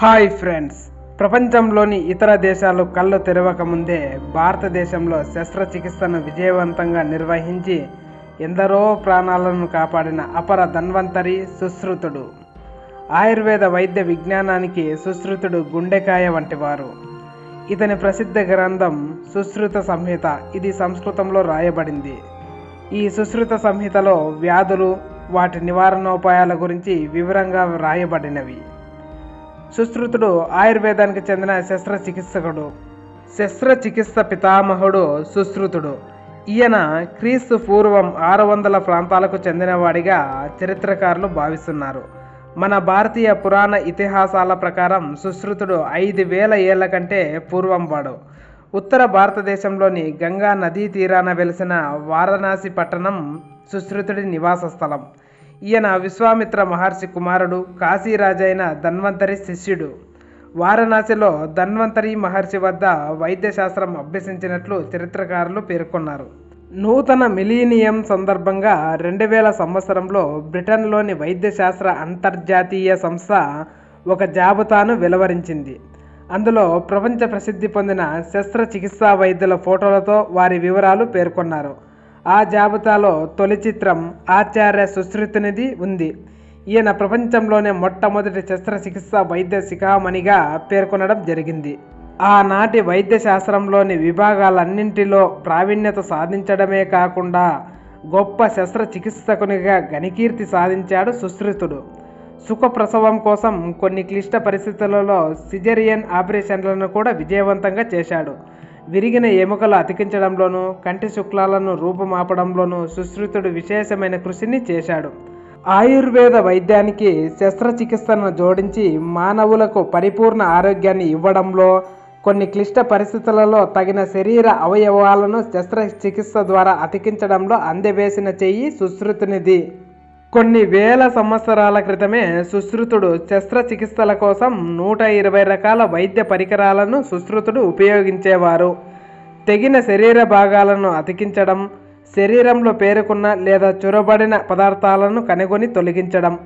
Hi friends. ప్రపంచంలోని ఇతర దేశాలు కళ్ళు తెరవక ముందే భారతదేశంలో శస్త్రచికిత్సను విజయవంతంగా నిర్వహించి ఎందరో ప్రాణాలను కాపాడిన అపర ధన్వంతరి సుశ్రుతుడు. ఆయుర్వేద వైద్య విజ్ఞానానికి సుశ్రుతుడు గుండెకాయ వంటివారు. ఇతని ప్రసిద్ధ గ్రంథం సుశ్రుత సంహిత. ఇది సంస్కృతంలో రాయబడింది. ఈ సుశ్రుత సంహితలో వ్యాధులు వాటి నివారణోపాయాల గురించి వివరంగా రాయబడినవి సుశ్రుతుడు ఆయుర్వేదానికి చెందిన శస్త్రచికిత్సకుడు. శస్త్రచికిత్స పితామహుడు సుశ్రుతుడు. ఈయన క్రీస్తు పూర్వం ఆరు వందల ప్రాంతాలకు చెందినవాడిగా చరిత్రకారులు భావిస్తున్నారు. మన భారతీయ పురాణ ఇతిహాసాల ప్రకారం సుశ్రుతుడు ఐదు వేల ఏళ్ళ కంటే పూర్వం వాడు. ఉత్తర భారతదేశంలోని గంగా నదీ తీరాన వెలిసిన వారణాసి పట్టణం సుశ్రుతుడి నివాస స్థలం ఈయన విశ్వామిత్ర మహర్షి కుమారుడు కాశీరాజైన ధన్వంతరి శిష్యుడు. వారణాసిలో ధన్వంతరి మహర్షి వద్ద వైద్యశాస్త్రం అభ్యసించినట్లు చరిత్రకారులు పేర్కొన్నారు. నూతన మిలీనియం సందర్భంగా రెండు వేల సంవత్సరంలో బ్రిటన్లోని వైద్యశాస్త్ర అంతర్జాతీయ సంస్థ ఒక జాబితాను వెలువరించింది. అందులో ప్రపంచ ప్రసిద్ధి పొందిన శస్త్రచికిత్సా వైద్యుల ఫోటోలతో వారి వివరాలు పేర్కొన్నారు. ఆ జాబితాలో తొలి చిత్రం ఆచార్య సుశ్రుతునిది ఉంది. ఈయన ప్రపంచంలోనే మొట్టమొదటి శస్త్రచికిత్స వైద్య శిఖామణిగా పేర్కొనడం జరిగింది. ఆనాటి వైద్య శాస్త్రంలోని విభాగాలన్నింటిలో ప్రావీణ్యత సాధించడమే కాకుండా గొప్ప శస్త్రచికిత్సకునిగా ఘనకీర్తి సాధించాడు సుశ్రుతుడు. సుఖప్రసవం కోసం కొన్ని క్లిష్ట పరిస్థితులలో సిజరియన్ ఆపరేషన్లను కూడా విజయవంతంగా చేశాడు. విరిగిన ఎముకలు అతికించడంలోనూ కంటి శుక్లాలను రూపుమాపడంలోనూ సుశ్రుతుడు విశేషమైన కృషిని చేశాడు. ఆయుర్వేద వైద్యానికి శస్త్రచికిత్సను జోడించి మానవులకు పరిపూర్ణ ఆరోగ్యాన్ని ఇవ్వడంలో కొన్ని క్లిష్ట పరిస్థితులలో తగిన శరీర అవయవాలను శస్త్రచికిత్స ద్వారా అతికించడంలో అందవేసిన చెయ్యి సుశ్రుతునిది. కొన్ని వేల సంవత్సరాల క్రితమే సుశ్రుతుడు శస్త్రచికిత్సల కోసం నూట ఇరవై రకాల వైద్య పరికరాలను సుశ్రుతుడు ఉపయోగించేవారు. తెగిన శరీర భాగాలను అతికించడం శరీరంలో పేరుకున్న లేదా చొరబడిన పదార్థాలను కనుగొని తొలగించడం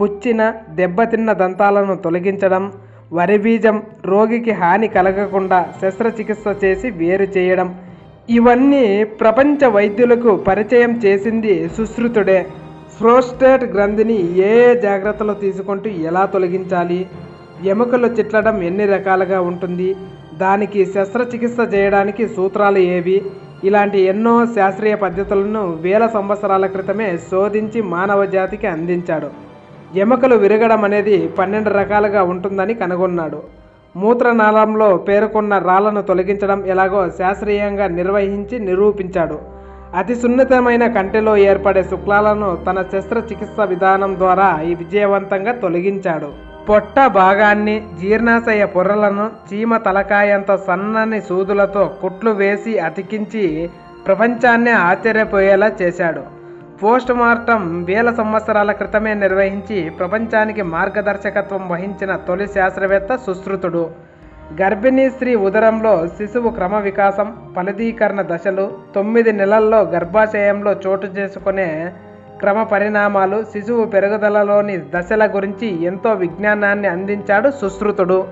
పుచ్చిన దెబ్బతిన్న దంతాలను తొలగించడం వరి బీజం రోగికి హాని కలగకుండా శస్త్రచికిత్స చేసి వేరు చేయడం. ఇవన్నీ ప్రపంచ వైద్యులకు పరిచయం చేసింది సుశ్రుతుడే. ప్రోస్టేట్ గ్రంథిని ఏ ఏ జాగ్రత్తలు తీసుకుంటూ ఎలా తొలగించాలి? ఎముకలు చిట్లడం ఎన్ని రకాలుగా ఉంటుంది? దానికి శస్త్రచికిత్స చేయడానికి సూత్రాలు ఏవి? ఇలాంటి ఎన్నో శాస్త్రీయ పద్ధతులను వేల సంవత్సరాల క్రితమే శోధించి మానవ జాతికి అందించాడు. ఎముకలు విరగడం అనేది పన్నెండు రకాలుగా ఉంటుందని కనుగొన్నాడు. మూత్రనాళంలో పేర్కొన్న రాళ్ళను తొలగించడం ఎలాగో శాస్త్రీయంగా నిర్వహించి నిరూపించాడు. అతి సున్నితమైన కంటిలో ఏర్పడే శుక్లాలను తన శస్త్రచికిత్స విధానం ద్వారా ఈ విజయవంతంగా తొలగించాడు. పొట్ట భాగాన్ని జీర్ణాశయ పొరలను చీమ తలకాయంత సన్నని సూదులతో కుట్లు వేసి అతికించి ప్రపంచాన్నే ఆశ్చర్యపోయేలా చేశాడు. పోస్ట్ మార్టం వేల సంవత్సరాల క్రితమే నిర్వహించి ప్రపంచానికి మార్గదర్శకత్వం వహించిన తొలి శాస్త్రవేత్త సుశ్రుతుడు. గర్భిణీ స్త్రీ ఉదరంలో శిశువు క్రమ వికాసం ఫలదీకరణ దశలు తొమ్మిది నెలల్లో గర్భాశయంలో చోటు చేసుకునే క్రమ పరిణామాలు శిశువు పెరుగుదలలోని దశల గురించి ఎంతో విజ్ఞానాన్ని అందించాడు సుశ్రుతుడు.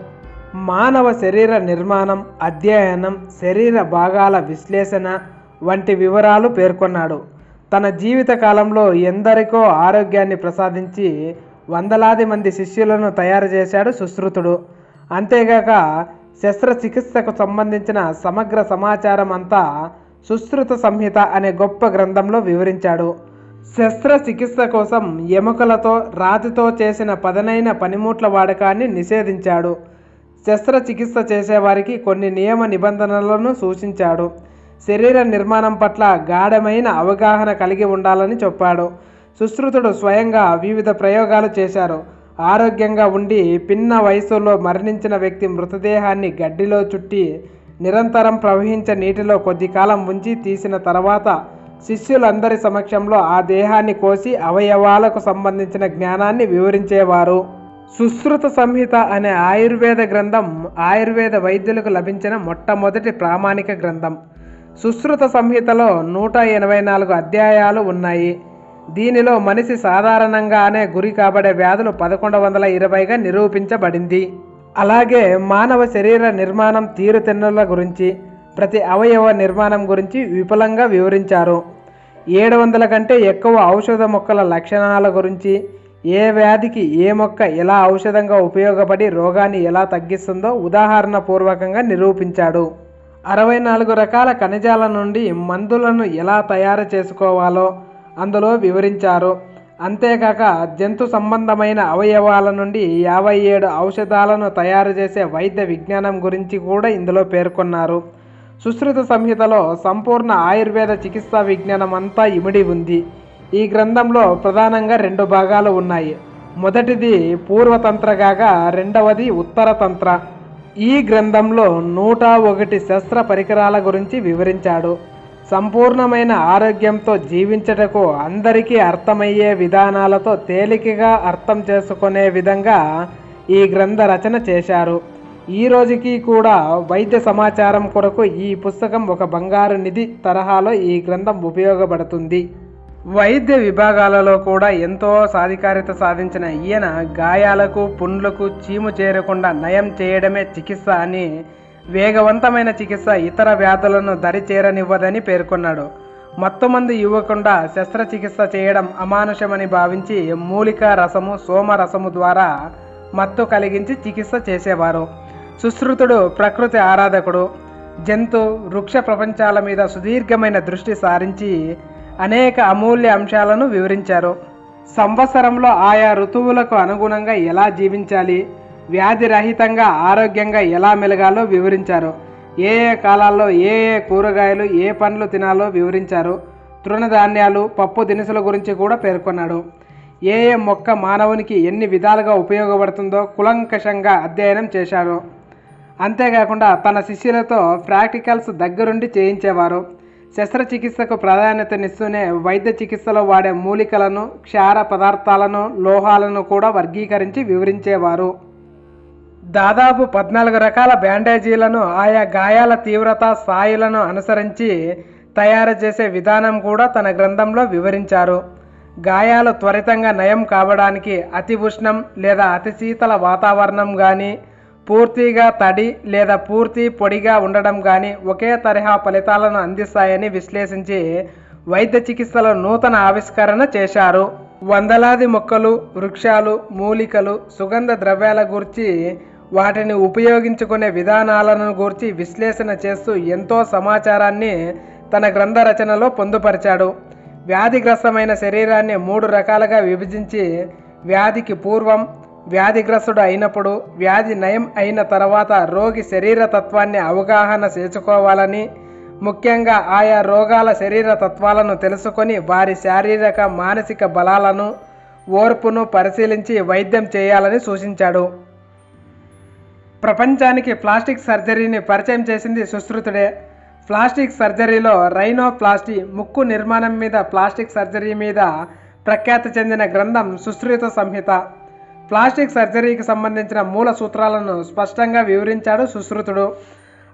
మానవ శరీర నిర్మాణం అధ్యయనం శరీర భాగాల విశ్లేషణ వంటి వివరాలు పేర్కొన్నాడు. తన జీవిత కాలంలో ఎందరికో ఆరోగ్యాన్ని ప్రసాదించి వందలాది మంది శిష్యులను తయారు చేశాడు సుశ్రుతుడు. అంతేగాక శస్త్రచికిత్సకు సంబంధించిన సమగ్ర సమాచారం అంతా సుశ్రుత సంహిత అనే గొప్ప గ్రంథంలో వివరించాడు. శస్త్రచికిత్స కోసం ఎముకలతో రాతితో చేసిన పదనైన పనిముట్ల వాడకాన్ని నిషేధించాడు. శస్త్రచికిత్స చేసేవారికి కొన్ని నియమ నిబంధనలను సూచించాడు. శరీర నిర్మాణం పట్ల గాఢమైన అవగాహన కలిగి ఉండాలని చెప్పాడు. సుశ్రుతుడు స్వయంగా వివిధ ప్రయోగాలు చేశారు. ఆరోగ్యంగా ఉండి పిన్న వయసులో మరణించిన వ్యక్తి మృతదేహాన్ని గడ్డిలో చుట్టి నిరంతరం ప్రవహించే నీటిలో కొద్ది కాలం ఉంచి తీసిన తర్వాత శిష్యులందరి సమక్షంలో ఆ దేహాన్ని కోసి అవయవాలకు సంబంధించిన జ్ఞానాన్ని వివరించేవారు. సుశ్రుత సంహిత అనే ఆయుర్వేద గ్రంథం ఆయుర్వేద వైద్యులకు లభించిన మొట్టమొదటి ప్రామాణిక గ్రంథం. సుశ్రుత సంహితలో నూట ఎనభై నాలుగు అధ్యాయాలు ఉన్నాయి. దీనిలో మనిషి సాధారణంగానే గురి కాబడే వ్యాధులు పదకొండు వందల ఇరవైగా నిరూపించబడింది. అలాగే మానవ శరీర నిర్మాణం తీరుతెన్నుల గురించి ప్రతి అవయవ నిర్మాణం గురించి విపులంగా వివరించారు. ఏడు వందల కంటే ఎక్కువ ఔషధ మొక్కల లక్షణాల గురించి ఏ వ్యాధికి ఏ మొక్క ఎలా ఔషధంగా ఉపయోగపడి రోగాన్ని ఎలా తగ్గిస్తుందో ఉదాహరణ పూర్వకంగా నిరూపించాడు. అరవై నాలుగు రకాల ఖనిజాల నుండి మందులను ఎలా తయారు చేసుకోవాలో అందులో వివరించారు. అంతేకాక జంతు సంబంధమైన అవయవాల నుండి యాభై ఏడు ఔషధాలను తయారు చేసే వైద్య విజ్ఞానం గురించి కూడా ఇందులో పేర్కొన్నారు. సుశ్రుత సంహితలో సంపూర్ణ ఆయుర్వేద చికిత్సా విజ్ఞానం అంతా ఇమిడి ఉంది. ఈ గ్రంథంలో ప్రధానంగా రెండు భాగాలు ఉన్నాయి. మొదటిది పూర్వతంత్ర కాగా రెండవది ఉత్తరతంత్ర ఈ గ్రంథంలో నూట ఒకటి శస్త్ర పరికరాల గురించి వివరించాడు. సంపూర్ణమైన ఆరోగ్యంతో జీవించటకు అందరికీ అర్థమయ్యే విధానాలతో తేలికగా అర్థం చేసుకునే విధంగా ఈ గ్రంథ రచన చేశారు. ఈ రోజుకి కూడా వైద్య సమాచారం కొరకు ఈ పుస్తకం ఒక బంగారు నిధి తరహాలో ఈ గ్రంథం ఉపయోగపడుతుంది. వైద్య విభాగాలలో కూడా ఎంతో సాధికారిత సాధించిన ఈయన గాయాలకు పుండ్లకు చీము చేరకుండా నయం చేయడమే చికిత్స అని వేగవంతమైన చికిత్స ఇతర వ్యాధులను దరి చేరనివ్వదని పేర్కొన్నాడు. మత్తుమందు ఇవ్వకుండా శస్త్రచికిత్స చేయడం అమానుషమని భావించి మూలిక రసము సోమరసము ద్వారా మత్తు కలిగించి చికిత్స చేసేవారు. సుశ్రుతుడు ప్రకృతి ఆరాధకుడు. జంతు వృక్ష ప్రపంచాల మీద సుదీర్ఘమైన దృష్టి సారించి అనేక అమూల్య అంశాలను వివరించారు. సంవత్సరంలో ఆయా ఋతువులకు అనుగుణంగా ఎలా జీవించాలి? వ్యాధి రహితంగా ఆరోగ్యంగా ఎలా మెలగాలో వివరించారు. ఏ ఏ కాలాల్లో ఏ ఏ కూరగాయలు ఏ పండ్లు తినాలో వివరించారు. తృణధాన్యాలు పప్పు దినుసుల గురించి కూడా పేర్కొన్నాడు. ఏ ఏ మొక్క మానవునికి ఎన్ని విధాలుగా ఉపయోగపడుతుందో కులంకషంగా అధ్యయనం చేశారు అంతేకాకుండా తన శిష్యులతో ప్రాక్టికల్స్ దగ్గరుండి చేయించేవారు. శస్త్రచికిత్సకు ప్రాధాన్యతనిస్తూనే వైద్య చికిత్సలో వాడే మూలికలను క్షార పదార్థాలను లోహాలను కూడా వర్గీకరించి వివరించేవారు. దాదాపు పద్నాలుగు రకాల బ్యాండేజీలను ఆయా గాయాల తీవ్రత స్థాయిలను అనుసరించి తయారు చేసే విధానం కూడా తన గ్రంథంలో వివరించారు. గాయాలు త్వరితంగా నయం కావడానికి అతి ఉష్ణం లేదా అతి శీతల వాతావరణం కానీ పూర్తిగా తడి లేదా పూర్తి పొడిగా ఉండడం కానీ ఒకే తరహా ఫలితాలను అందిస్తాయని విశ్లేషించి వైద్య చికిత్సలో నూతన ఆవిష్కరణ చేశారు. వందలాది మొక్కలు వృక్షాలు మూలికలు సుగంధ ద్రవ్యాల గురించి వాటిని ఉపయోగించుకునే విధానాలను గూర్చి విశ్లేషణ చేస్తూ ఎంతో సమాచారాన్ని తన గ్రంథ రచనలో పొందుపరిచాడు. వ్యాధిగ్రస్తమైన శరీరాన్ని మూడు రకాలుగా విభజించి వ్యాధికి పూర్వం వ్యాధిగ్రస్తుడు అయినప్పుడు వ్యాధి నయం అయిన తర్వాత రోగి శరీర తత్వాన్ని అవగాహన చేసుకోవాలని ముఖ్యంగా ఆయా రోగాల శరీర తత్వాలను తెలుసుకొని వారి శారీరక మానసిక బలాలను ఓర్పును పరిశీలించి వైద్యం చేయాలని సూచించాడు. ప్రపంచానికి ప్లాస్టిక్ సర్జరీని పరిచయం చేసింది సుశ్రుతుడే. ప్లాస్టిక్ సర్జరీలో రైనోప్లాస్టీ ముక్కు నిర్మాణం మీద ప్లాస్టిక్ సర్జరీ మీద ప్రఖ్యాతి చెందిన గ్రంథం సుశ్రుత సంహిత. ప్లాస్టిక్ సర్జరీకి సంబంధించిన మూల సూత్రాలను స్పష్టంగా వివరించాడు సుశ్రుతుడు.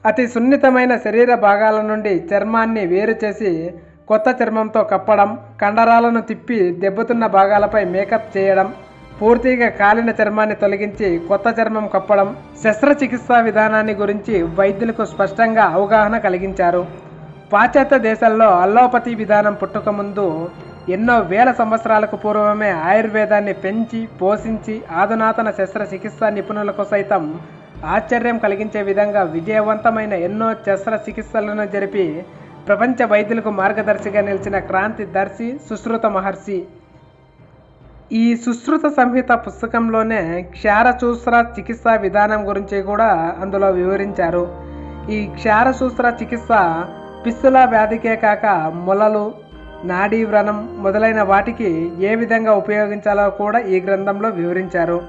అతి సున్నితమైన శరీర భాగాల నుండి చర్మాన్ని వేరు చేసి కొత్త చర్మంతో కప్పడం కండరాలను తిప్పి దెబ్బతున్న భాగాలపై మేకప్ చేయడం పూర్తిగా కాలిన చర్మాన్ని తొలగించి కొత్త చర్మం కప్పడం శస్త్రచికిత్సా విధానాన్ని గురించి వైద్యులకు స్పష్టంగా అవగాహన కలిగించారు. పాశ్చాత్య దేశాల్లో అల్లోపతి విధానం పుట్టుకముందు ఎన్నో వేల సంవత్సరాలకు పూర్వమే ఆయుర్వేదాన్ని పెంచి పోషించి ఆధునాతన శస్త్రచికిత్సా నిపుణులకు సైతం ఆశ్చర్యం కలిగించే విధంగా విజయవంతమైన ఎన్నో శస్త్రచికిత్సలను జరిపి ప్రపంచ వైద్యులకు మార్గదర్శిగా నిలిచిన క్రాంతి దర్శి సుశ్రుత మహర్షి. ఈ సుశ్రుత సంహిత పుస్తకంలోనే క్షారచూస్ర చికిత్సా విధానం గురించి కూడా అందులో వివరించారు. ఈ క్షారసూస్ర చికిత్స పిస్సుల వ్యాధికే కాక మొలలు నాడీ వ్రణం మొదలైన వాటికి ఏ విధంగా ఉపయోగించాలో కూడా ఈ గ్రంథంలో వివరించారు.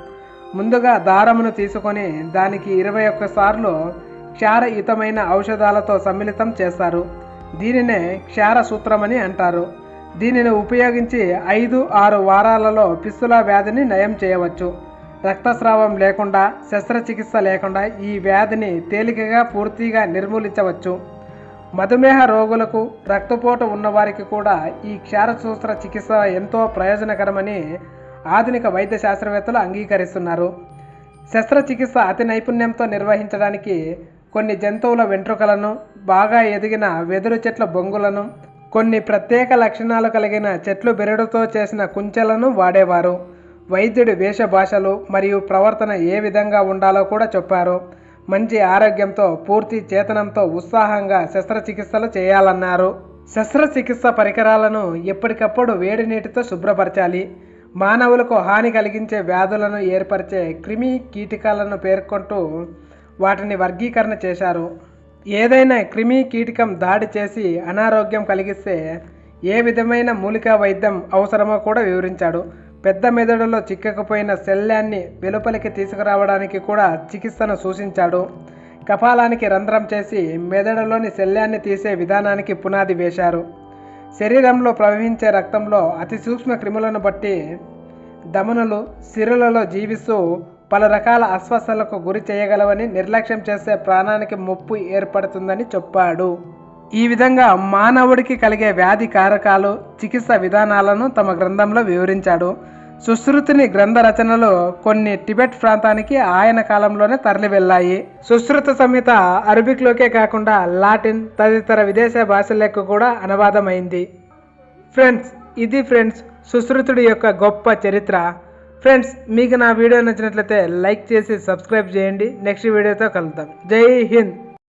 ముందుగా దారమును తీసుకొని దానికి ఇరవై ఒక్క సార్లు క్షారయుతమైన ఔషధాలతో సమ్మిళితం చేస్తారు. దీనినే క్షార సూత్రమని అంటారు. దీనిని ఉపయోగించి ఐదు ఆరు వారాలలో పిస్సుల వ్యాధిని నయం చేయవచ్చు. రక్తస్రావం లేకుండా శస్త్రచికిత్స లేకుండా ఈ వ్యాధిని తేలికగా పూర్తిగా నిర్మూలించవచ్చు. మధుమేహ రోగులకు రక్తపోటు ఉన్నవారికి కూడా ఈ క్షారసూత్ర చికిత్స ఎంతో ప్రయోజనకరమని ఆధునిక వైద్య శాస్త్రవేత్తలు అంగీకరిస్తున్నారు. శస్త్రచికిత్స అతి నైపుణ్యంతో నిర్వహించడానికి కొన్ని జంతువుల వెంట్రుకలను బాగా ఎదిగిన వెదురు చెట్ల బొంగులను కొన్ని ప్రత్యేక లక్షణాలు కలిగిన చెట్లు బెరడుతో చేసిన కుంచెలను వాడేవారు. వైద్యుడి వేషభాషలు మరియు ప్రవర్తన ఏ విధంగా ఉండాలో కూడా చెప్పారు. మంచి ఆరోగ్యంతో పూర్తి చేతనంతో ఉత్సాహంగా శస్త్రచికిత్సలు చేయాలన్నారు. శస్త్రచికిత్స పరికరాలను ఎప్పటికప్పుడు వేడి నీటితో శుభ్రపరచాలి. మానవులకు హాని కలిగించే వ్యాధులను ఏర్పరిచే క్రిమి కీటకాలను పేర్కొంటూ వాటిని వర్గీకరణ చేశారు. ఏదైనా క్రిమి కీటకం దాడి చేసి అనారోగ్యం కలిగిస్తే ఏ విధమైన మూలికా వైద్యం అవసరమో కూడా వివరించాడు. పెద్ద మెదడులో చిక్కకపోయిన శల్యాన్ని వెలుపలికి తీసుకురావడానికి కూడా చికిత్సను సూచించాడు. కపాలానికి రంధ్రం చేసి మెదడులోని శల్యాన్ని తీసే విధానానికి పునాది వేశారు. శరీరంలో ప్రవహించే రక్తంలో అతి సూక్ష్మ క్రిములను బట్టి దమనులు సిరులలో జీవిస్తూ పలు రకాల అస్వస్థలకు గురి చేయగలవని నిర్లక్ష్యం చేస్తే ప్రాణానికి ముప్పు ఏర్పడుతుందని చెప్పాడు. ఈ విధంగా మానవుడికి కలిగే వ్యాధి కారకాలు చికిత్స విధానాలను తమ గ్రంథంలో వివరించాడు. సుశ్రుతిని గ్రంథ రచనలు కొన్ని టిబెట్ ప్రాంతానికి ఆయన కాలంలోనే తరలి వెళ్ళాయి సుశ్రుత సంహిత అరబిక్లోకే కాకుండా లాటిన్ తదితర విదేశ భాషలకు కూడా అనువాదమైంది. ఫ్రెండ్స్ ఇది ఫ్రెండ్స్ సుశ్రుతుడి యొక్క గొప్ప చరిత్ర. ఫ్రెండ్స్ మీకు నా వీడియో నచ్చినట్లయితే లైక్ చేసి సబ్స్క్రైబ్ చేయండి. నెక్స్ట్ వీడియోతో కలుద్దాం. జై హింద్.